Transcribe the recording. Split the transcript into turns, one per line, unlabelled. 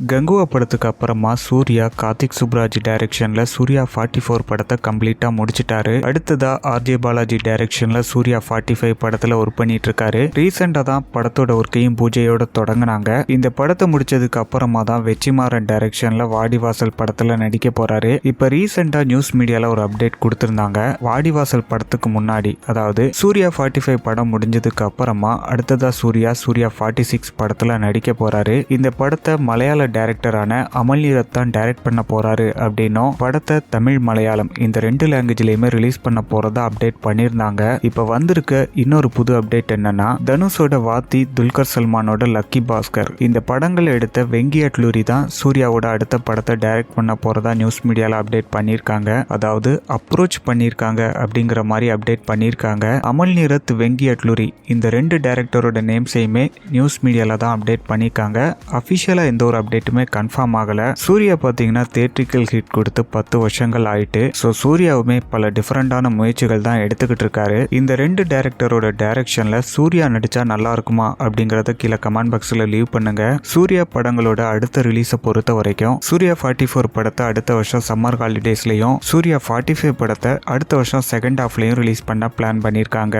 கங்குவா படத்துக்கு அப்புறமா சூர்யா கார்த்திக் சுப்ராஜ் டைரக்ஷன்ல சூர்யா ஃபார்ட்டி ஃபோர் படத்தை கம்ப்ளீட்டா முடிச்சிட்டாரு. அடுத்ததா ஆர்ஜே பாலாஜி டைரக்ஷன்ல சூர்யா ஃபார்ட்டி ஃபைவ் படத்துல ஒர்க் பண்ணிட்டு இருக்காரு ரீசெண்டா தான் படத்தோட ஒர்க்கையும் பூஜையோட தொடங்கினாங்க. இந்த படத்தை முடிச்சதுக்கு அப்புறமா தான் வெற்றிமாறன் டைரக்ஷன்ல வாடிவாசல் படத்துல நடிக்க போறாரு. இப்ப ரீசெண்டா நியூஸ் மீடியால ஒரு அப்டேட் கொடுத்திருந்தாங்க. வாடிவாசல் படத்துக்கு முன்னாடி அதாவது சூர்யா ஃபார்ட்டி ஃபைவ் படம் முடிஞ்சதுக்கு அப்புறமா அடுத்ததா சூர்யா சூர்யா ஃபார்ட்டி சிக்ஸ் படத்துல நடிக்க போறாரு. இந்த படத்தை மலையாள டைரக்டரான அமல் நீரத்தான் டைரக்ட் பண்ண போறாரு அப்படின்னும் படத்தை தமிழ் மலையாளம் இந்த ரெண்டு லாங்குவேஜ்லயுமே ரிலீஸ் பண்ண போறதா அப்டேட் பண்ணியிருந்தாங்க இப்ப வந்திருக்க இன்னொரு புது அப்டேட் என்னன்னா தனுஷோட வாத்தி துல்கர் சல்மானோட லக்கி பாஸ்கர். இந்த படங்களை எடுத்த வெங்கி அட்லூரி தான் சூர்யாவோட அடுத்த படத்தை டைரக்ட் பண்ண போறதா நியூஸ் மீடியால அப்டேட் பண்ணியிருக்காங்க. அதாவது அப்ரோச் பண்ணியிருக்காங்க அப்படிங்கிற மாதிரி அப்டேட் பண்ணியிருக்காங்க. அமல் நீரத் வெங்கி அட்லூரி இந்த ரெண்டு டைரக்டரோட நேம்ஸையுமே நியூஸ் மீடியால தான் அப்டேட் பண்ணியிருக்காங்க. அஃபிஷியலாக எந்த ஒரு அப்டேட் டேட்டுமே கன்ஃபார்ம் ஆகல. சூர்யா பார்த்தீங்கன்னா தேட்ரிக்கல் ஹிட் கொடுத்து பத்து வருஷங்கள் ஆயிட்டு ஸோ சூர்யாவுமே பல டிஃப்ரெண்டான முயற்சிகள் தான் எடுத்துக்கிட்டு இருக்காரு. இந்த ரெண்டு டேரக்டரோட டைரக்ஷன்ல சூர்யா நடிச்சா நல்லா இருக்குமா அப்படிங்கறத கீழே கமெண்ட் பாக்ஸ்ல லீவ் பண்ணுங்க. சூர்யா படங்களோட அடுத்த ரிலீஸை பொறுத்த வரைக்கும் சூர்யா ஃபார்ட்டி ஃபோர் படத்தை அடுத்த வருஷம் சம்மர் ஹாலிடேஸ்லயும் சூர்யா ஃபார்ட்டி ஃபைவ் படத்தை அடுத்த வருஷம் செகண்ட் ஹாஃப்லயும் ரிலீஸ் பண்ண பிளான் பண்ணியிருக்காங்க